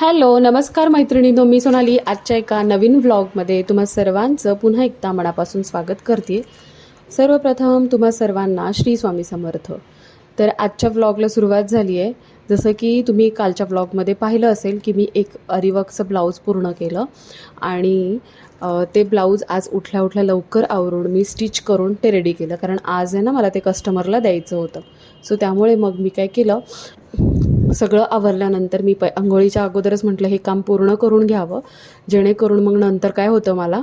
Hello नमस्कार मैत्रिणींनो मी सोनाली. आजच्या एका नवीन व्लॉगमध्ये तुम्हा सर्वांचं पुन्हा एकदा मनापासून स्वागत करते. सर्वप्रथम तुम्हा सर्वांना श्री स्वामी समर्थ. तर आजच्या व्लॉगला सुरुवात झाली आहे. जसं की तुम्ही कालच्या व्लॉगमध्ये पाहिलं असेल की मी एक अरिवर्कचं ब्लाऊज पूर्ण केलं आणि ते ब्लाऊज आज उठल्या उठल्या लवकर आवरून मी स्टिच करून ते रेडी केलं. कारण आज आहे ना मला ते कस्टमरला द्यायचं होतं. सो त्यामुळे मग मी काय केलं? सगळं आवरल्यानंतर मी प आंघोळीच्या अगोदरच म्हटलं हे काम पूर्ण करून घ्यावं. जेणेकरून मग नंतर काय होतं मला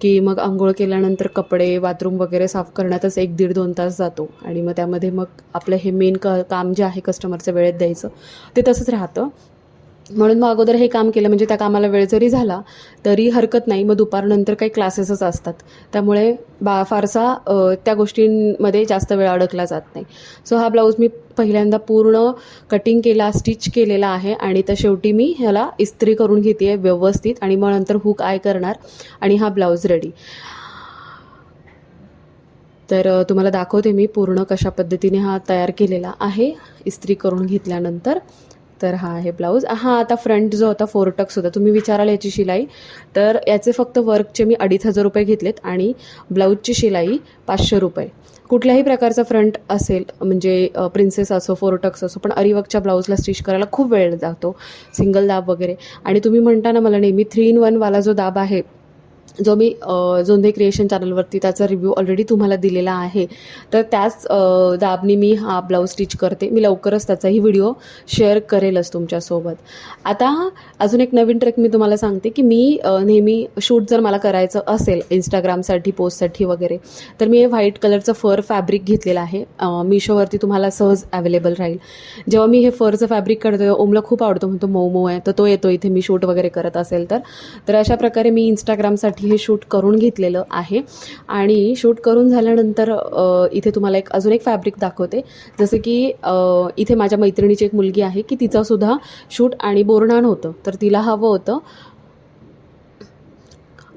की मग आंघोळ केल्यानंतर कपडे बाथरूम वगैरे साफ करण्यातच एक दीड दोन तास जातो. आणि मग त्यामध्ये मग आपलं हे मेन क काम जे आहे कस्टमरचं वेळेत द्यायचं ते तसंच राहतं. म्हणून मग अगोदर हे काम केलं म्हणजे त्या कामाला वेळ जरी झाला तरी हरकत नाही. मग दुपारनंतर काही क्लासेसच असतात. त्यामुळे बा फारसा त्या गोष्टींमध्ये जास्त वेळ अडकला जात नाही. सो हा ब्लाऊज मी पहिल्यांदा पूर्ण कटिंग केला स्टिच केलेला आहे आणि त्या शेवटी मी ह्याला इस्त्री करून घेते आहे व्यवस्थित आणि मग नंतर हुक आय करणार आणि हा ब्लाऊज रेडी तर तुम्हाला दाखवते मी पूर्ण कशा पद्धतीने हा तयार केलेला आहे इस्त्री करून घेतल्यानंतर. तर हा आहे ब्लाऊज. हा आता फ्रंट जो होता फोर होता तुम्ही विचाराल याची शिलाई. तर याचे फक्त वर्कचे मी अडीच हजार रुपये घेतलेत आणि ब्लाऊजची शिलाई पाचशे रुपये. कुठल्याही प्रकारचा फ्रंट असेल म्हणजे प्रिन्सेस असो फोरटक्स असो पण अरिवर्कच्या ब्लाऊजला स्टिच करायला खूप वेळ जातो सिंगल दाब वगैरे. आणि तुम्ही म्हणता ना मला नेहमी थ्री इन वनवाला जो दाब आहे जो मी जोंधे क्रिएशन चॅनलवरती त्याचा रिव्ह्यू ऑलरेडी तुम्हाला दिलेला आहे तर त्याच दाबनी मी हा ब्लाऊज स्टिच करते. मी लवकरच त्याचाही व्हिडिओ शेअर करेलच तुमच्यासोबत. आता अजून एक नवीन ट्रेक मी तुम्हाला सांगते की मी नेहमी शूट जर मला करायचं असेल इंस्टाग्रामसाठी पोस्टसाठी वगैरे तर मी हे व्हाईट कलरचं फर फॅब्रिक घेतलेलं आहे. मिशोवरती तुम्हाला सहज अवेलेबल राहील. जेव्हा मी हे फरचं फॅब्रिक करतो ओमला खूप आवडतो. म्हणतो मऊ मऊ आहे. तर तो येतो इथे मी शूट वगैरे करत असेल तर. तर अशा प्रकारे मी इंस्टाग्रामसाठी हे शूट करून घेतलेलं आहे. आणि शूट करून झाल्यानंतर इथे तुम्हाला एक अजून एक फॅब्रिक दाखवते. जसं की इथे माझ्या मैत्रिणीची एक मुलगी आहे की तिचासुद्धा शूट आणि बोरणा होतं. तर तिला हवं होतं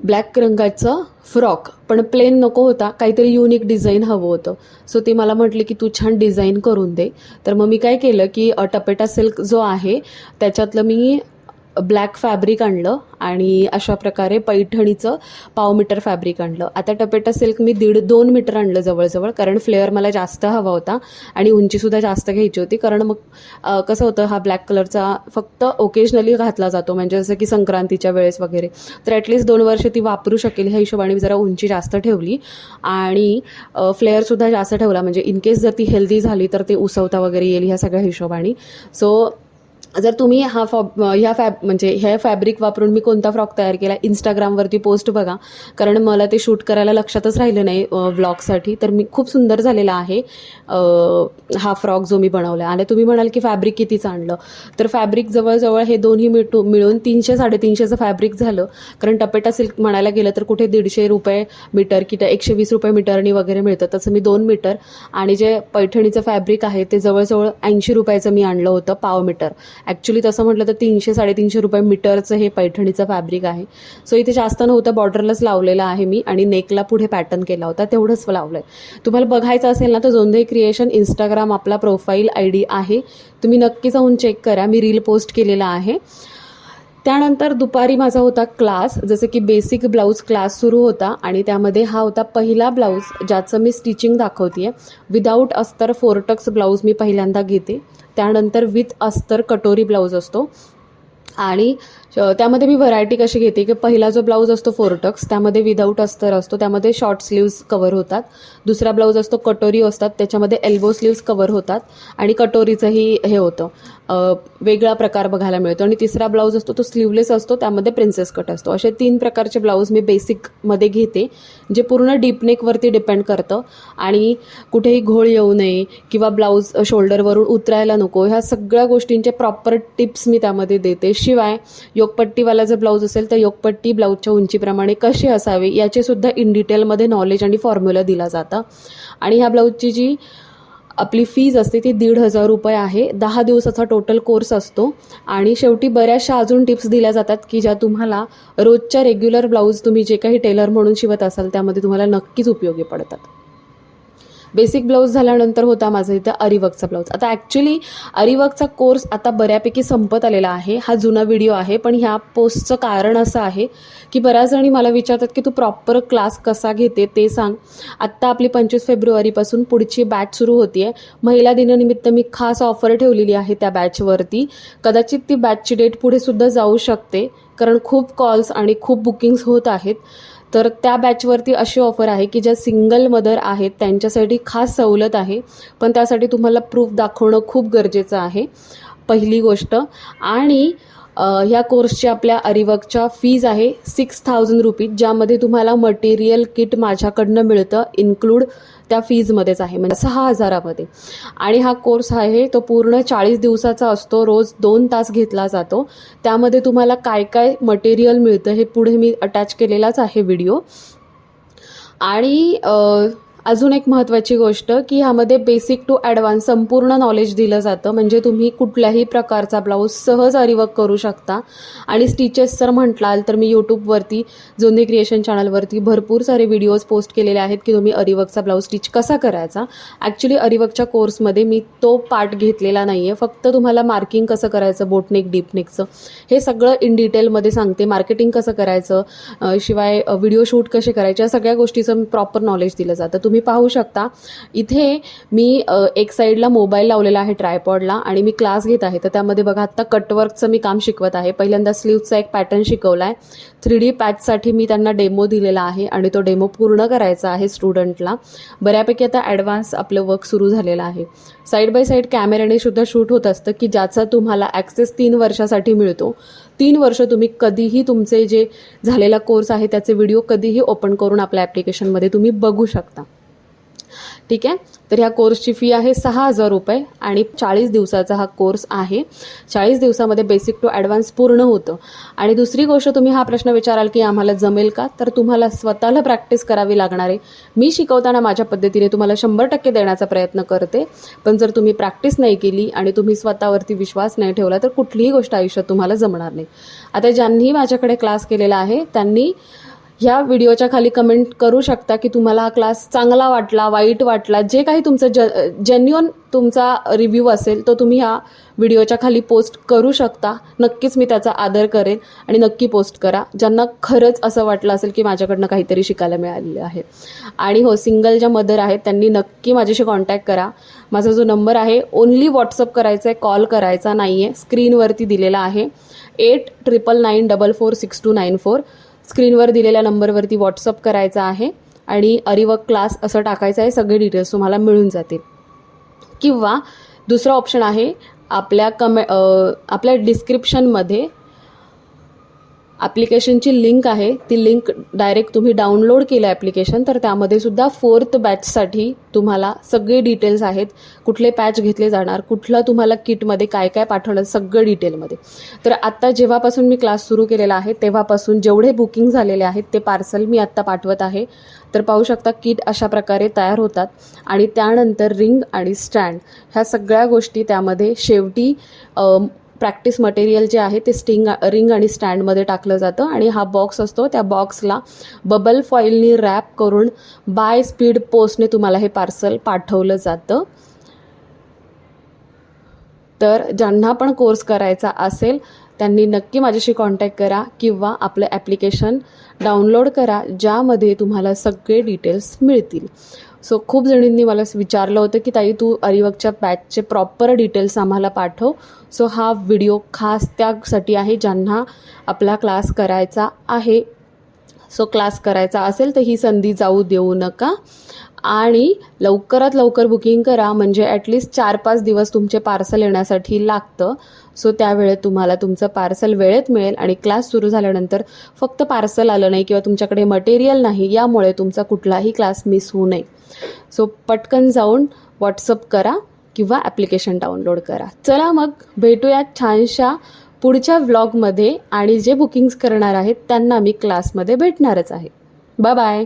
ब्लॅक रंगाचं फ्रॉक. पण प्लेन नको होता काहीतरी युनिक डिझाईन हवं होतं. सो ती मला म्हटली की तू छान डिझाईन करून दे. तर मग मी काय केलं की टपेटा सिल्क जो आहे त्याच्यातलं मी ब्लॅक फॅब्रिक आणलं आणि अशा प्रकारे पैठणीचं पाव मीटर फॅब्रिक आणलं. आता टपेटा सिल्क मी दीड दोन मीटर आणलं जवळजवळ कारण फ्लेअर मला जास्त हवा होता आणि उंचीसुद्धा जास्त घ्यायची होती. कारण मग कसं होतं हा ब्लॅक कलरचा फक्त ओकेजनली घातला जातो. म्हणजे जसं की संक्रांतीच्या वेळेस वगैरे. तर ॲटलिस्ट दोन वर्ष ती वापरू शकेल ह्या हिशोबाने मी जरा उंची जास्त ठेवली. आणि फ्लेअरसुद्धा जास्त ठेवला. म्हणजे इन केस जर ती हेल्दी झाली तर ते उसवता वगैरे येईल ह्या सगळ्या हिशोबाने. सो जर तुम्ही हा फॉ ह्या फॅब म्हणजे ह्या फॅब्रिक वापरून मी कोणता फ्रॉक तयार केला इंस्टाग्रामवरती पोस्ट बघा. कारण मला ते शूट करायला लक्षातच राहिलं नाही व्लॉगसाठी तर मी खूप सुंदर झालेला आहे हा फ्रॉक जो मी बनवला. आणि तुम्ही म्हणाल की फॅब्रिक कितीचं आणलं. तर फॅब्रिक जवळजवळ हे दोन्ही मिटू मिळून तीनशे साडेतीनशेचं फॅब्रिक झालं. कारण टपेटा सिल्क म्हणायला गेलं तर कुठे दीडशे रुपये मीटर की एकशे वीस रुपये मीटरनी वगैरे मिळतं. तसं मी दोन मीटर. आणि जे पैठणीचं फॅब्रिक आहे ते जवळजवळ ऐंशी रुपयाचं मी आणलं होतं पाव मीटर. ॲक्च्युली तसं म्हटलं तर तीनशे साडेतीनशे रुपये मीटरचं हे पैठणीचं फॅब्रिक आहे. सो इथे जास्त नव्हतं बॉर्डरलाच लावलेलं आहे मी आणि नेकला पुढे पॅटर्न केला होता तेवढंच लावलं आहे तुम्हाला बघायचं असेल ना तर जोंधे क्रिएशन इंस्टाग्राम आपला प्रोफाईल आय डी आहे. तुम्ही नक्की जाऊन चेक करा मी रील पोस्ट केलेला आहे. त्यानंतर दुपारी माझा होता क्लास जसं की बेसिक ब्लाऊज क्लास सुरू होता आणि त्यामध्ये हा होता पहिला ब्लाऊज ज्याचं मी स्टिचिंग दाखवते आहे विदाऊट अस्तर फोरटक्स ब्लाऊज मी पहिल्यांदा घेते. त्यानंतर विथ अस्तर कटोरी ब्लाऊज असतो. आणि त्यामध्ये मी व्हरायटी कशी घेते की पहिला जो ब्लाऊज असतो फोरटक्स त्यामध्ये विदाऊट अस्तर असतो त्यामध्ये शॉर्ट स्लीव्ज कवर होतात. दुसरा ब्लाऊज असतो कटोरी असतात त्याच्यामध्ये एल्बो स्लीव्ज कवर होतात आणि कटोरीचंही हे होतं. वेगळा प्रकार बघायला मिळतो. आणि तिसरा ब्लाऊज असतो तो स्लीवलेस असतो त्यामध्ये प्रिन्सेस कट असतो. असे तीन प्रकारचे ब्लाऊज मी बेसिकमध्ये घेते जे पूर्ण डीपनेकवरती डिपेंड करतं. आणि कुठेही घोळ येऊ नये किंवा ब्लाऊज शोल्डरवरून उतरायला नको ह्या सगळ्या गोष्टींचे प्रॉपर टिप्स मी त्यामध्ये देते. शिवाय योगपट्टीवाला जर ब्लाऊज असेल तर योगपट्टी ब्लाऊजच्या उंचीप्रमाणे कशी असावी याचे सुद्धा इन डिटेलमध्ये नॉलेज आणि फॉर्म्युला दिला जातं. आणि ह्या ब्लाऊजची जी आपली फीज असते ती दीड हजार रुपये आहे. दहा दिवसाचा टोटल कोर्स असतो. आणि शेवटी बऱ्याचशा अजून टिप्स दिल्या जातात की ज्या तुम्हाला रोजच्या रेग्युलर ब्लाऊज तुम्ही जे काही टेलर म्हणून शिवत असाल त्यामध्ये तुम्हाला नक्कीच उपयोगी पडतात. बेसिक ब्लाऊज झाल्यानंतर होता माझा इथं अरिवर्कचा ब्लाऊज. आता ॲक्च्युली अरिवर्कचा कोर्स आता बऱ्यापैकी संपत आलेला आहे. हा जुना व्हिडिओ आहे पण ह्या पोस्टचं कारण असं आहे की बऱ्याच जणी मला विचारतात की तू प्रॉपर क्लास कसा घेते ते सांग. आत्ता आपली पंचवीस फेब्रुवारीपासून पुढची बॅच सुरू होती आहे महिला दिनानिमित्त मी खास ऑफर ठेवलेली आहे त्या बॅचवरती कदाचित ती बॅचची डेट पुढे सुद्धा जाऊ शकते कारण खूप कॉल्स आणि खूप बुकिंग्स होत आहेत. तर त्या बॅचवरती अशी ऑफर आहे की ज्या सिंगल मदर आहेत त्यांच्यासाठी खास सवलत आहे. पण त्यासाठी तुम्हाला प्रूफ दाखवणं खूप गरजेचं आहे. पहिली गोष्ट. आणि ह्या कोर्सची आपल्या अरिवर्कच्या फीज आहे सिक्स थाउजंड रुपीज ज्यामध्ये तुम्हाला मटेरियल किट माझ्याकडनं मिळतं इन्क्लूड त्या फीजमध्येच आहे म्हणजे सहा हजारामध्ये. आणि हा कोर्स आहे तो पूर्ण चाळीस दिवसाचा असतो रोज दोन तास घेतला जातो. त्यामध्ये तुम्हाला काय काय मटेरियल मिळतं हे पुढे मी अटॅच केलेलाच आहे व्हिडिओ आणि अजून एक महत्त्वाची गोष्ट की ह्यामध्ये बेसिक टू ॲडव्हान्स संपूर्ण नॉलेज दिलं जातं. म्हणजे तुम्ही कुठल्याही प्रकारचा ब्लाऊज सहज अरिवर्क करू शकता. आणि स्टिचेस जर म्हटलाल तर मी यूट्यूबवरती जुने क्रिएशन चॅनलवरती भरपूर सारे व्हिडिओज पोस्ट केलेले आहेत की तुम्ही अरिवर्कचा ब्लाऊज स्टिच कसा करायचा. ॲक्च्युली अरिवर्कच्या कोर्समध्ये मी तो पार्ट घेतलेला नाही आहे फक्त तुम्हाला मार्किंग कसं करायचं बोटनेक डीपनेकचं हे सगळं इन डिटेलमध्ये सांगते. मार्केटिंग कसं करायचं शिवाय व्हिडिओ शूट कसे करायचे या सगळ्या गोष्टीचं प्रॉपर नॉलेज दिलं जातं. तुम्ही तुम्ही पाहू शकता. इथे मी एक साईडला मोबाईल लावलेला आहे ट्रायपॉडला आणि मी क्लास घेत आहे. तर त्यामध्ये बघा आत्ता कटवर्कचं मी काम शिकवत आहे. पहिल्यांदा स्लीवचा एक पॅटर्न शिकवला आहे थ्री डी पॅचसाठी मी त्यांना डेमो दिलेला आहे आणि तो डेमो पूर्ण करायचा आहे स्टुडंटला. बऱ्यापैकी आता ॲडव्हान्स आपलं वर्क सुरू झालेलं आहे. साईड बाय साईड कॅमेऱ्याने सुद्धा शूट होत असतं की ज्याचा तुम्हाला ॲक्सेस तीन वर्षासाठी मिळतो. तीन वर्ष तुम्ही कधीही तुमचे जे झालेला कोर्स आहे त्याचे व्हिडिओ कधीही ओपन करून आपल्या ॲप्लिकेशनमध्ये तुम्ही बघू शकता. ठीक आहे? तर ह्या कोर्सची फी आहे सहा हजार रुपये आणि चाळीस दिवसाचा हा कोर्स आहे. चाळीस दिवसामध्ये बेसिक टू ॲडव्हान्स पूर्ण होतं. आणि दुसरी गोष्ट तुम्ही हा प्रश्न विचाराल की आम्हाला जमेल का? तर तुम्हाला स्वतःला प्रॅक्टिस करावी लागणार आहे. मी शिकवताना माझ्या पद्धतीने तुम्हाला शंभर टक्के देण्याचा प्रयत्न करते. पण जर तुम्ही प्रॅक्टिस नाही केली आणि तुम्ही स्वतःवरती विश्वास नाही ठेवला तर कुठलीही गोष्ट आयुष्यात तुम्हाला जमणार नाही. आता ज्यांनी माझ्याकडे क्लास केलेला आहे त्यांनी ह्या व्हिडिओच्या खाली कमेंट करू शकता की तुम्हाला हा क्लास चांगला वाटला वाईट वाटला जे काही तुमचं ज जेन्युअन तुमचा रिव्ह्यू असेल तो तुम्ही ह्या व्हिडिओच्या खाली पोस्ट करू शकता. नक्कीच मी त्याचा आदर करेन आणि नक्की पोस्ट करा. ज्यांना खरंच असं वाटलं असेल की माझ्याकडनं काहीतरी शिकायला मिळालेलं आहे. आणि हो सिंगल ज्या मदर आहेत त्यांनी नक्की माझ्याशी कॉन्टॅक्ट करा. माझा जो नंबर आहे ओन्ली व्हॉट्सअप करायचा आहे कॉल करायचा नाही आहे स्क्रीनवरती दिलेला आहे. Eight triple nine double four six two nine four स्क्रीनवर दिलेल्या नंबरवरती व्हॉट्सअप करायचा आहे आणि अरिवर्क क्लास असं टाकायचं आहे सगळे डिटेल्स तुम्हाला मिळून जातील. किंवा दुसरा ऑप्शन आहे आपल्या कमे आपल्या डिस्क्रिप्शनमध्ये ॲप्लिकेशनची लिंक आहे. ती लिंक डायरेक्ट तुम्ही डाउनलोड केलं ॲप्लिकेशन तर त्यामध्ये सुद्धा फोर्थ बॅचसाठी तुम्हाला सगळे डिटेल्स आहेत. कुठले पॅच घेतले जाणार कुठलं तुम्हाला किटमध्ये काय काय पाठवलं सगळं डिटेलमध्ये तर आत्ता जेव्हापासून मी क्लास सुरू केलेला आहे तेव्हापासून जेवढे बुकिंग झालेले आहेत ते पार्सल मी आत्ता पाठवत आहे. तर पाहू शकता किट अशा प्रकारे तयार होतात. आणि त्यानंतर रिंग आणि स्टँड ह्या सगळ्या गोष्टी त्यामध्ये शेवटी प्रॅक्टिस मटेरियल जे आहे ते स्टिंग रिंग आणि स्टँडमध्ये टाकलं जातं आणि हा बॉक्स असतो. त्या बॉक्सला बबल फॉईलनी रॅप करून बाय स्पीड पोस्टने तुम्हाला हे पार्सल पाठवलं जातं. तर ज्यांना पण कोर्स करायचा असेल त्यांनी नक्की माझ्याशी कॉन्टॅक्ट करा किंवा आपलं ॲप्लिकेशन डाउनलोड करा ज्यामध्ये तुम्हाला सगळे डिटेल्स मिळतील. सो खूप जणींनी मला विचारलं होतं की ताई तू अरिवकच्या बॅचचे प्रॉपर डिटेल्स आम्हाला पाठव. सो हा व्हिडिओ खास त्यासाठी आहे ज्यांना आपला क्लास करायचा आहे. सो क्लास करायचा असेल तर ही संधी जाऊ देऊ नका. आणि लवकरात लवकर बुकिंग करा म्हणजे ॲटलिस्ट चार पाच दिवस तुमचे पार्सल येण्यासाठी लागतं. सो त्यावेळेत तुम्हाला तुमचं पार्सल वेळेत मिळेल आणि क्लास सुरू झाल्यानंतर फक्त पार्सल आलं नाही किंवा तुमच्याकडे मटेरियल नाही यामुळे तुमचा कुठलाही क्लास मिस होऊ नये. सो पटकन जाऊन व्हॉट्सअप करा किंवा ॲप्लिकेशन डाउनलोड करा. चला मग भेटूया छानशा पुढच्या व्लॉगमध्ये आणि जे बुकिंग्स करणार आहेत त्यांना मी क्लासमध्ये भेटणारच आहे. Bye bye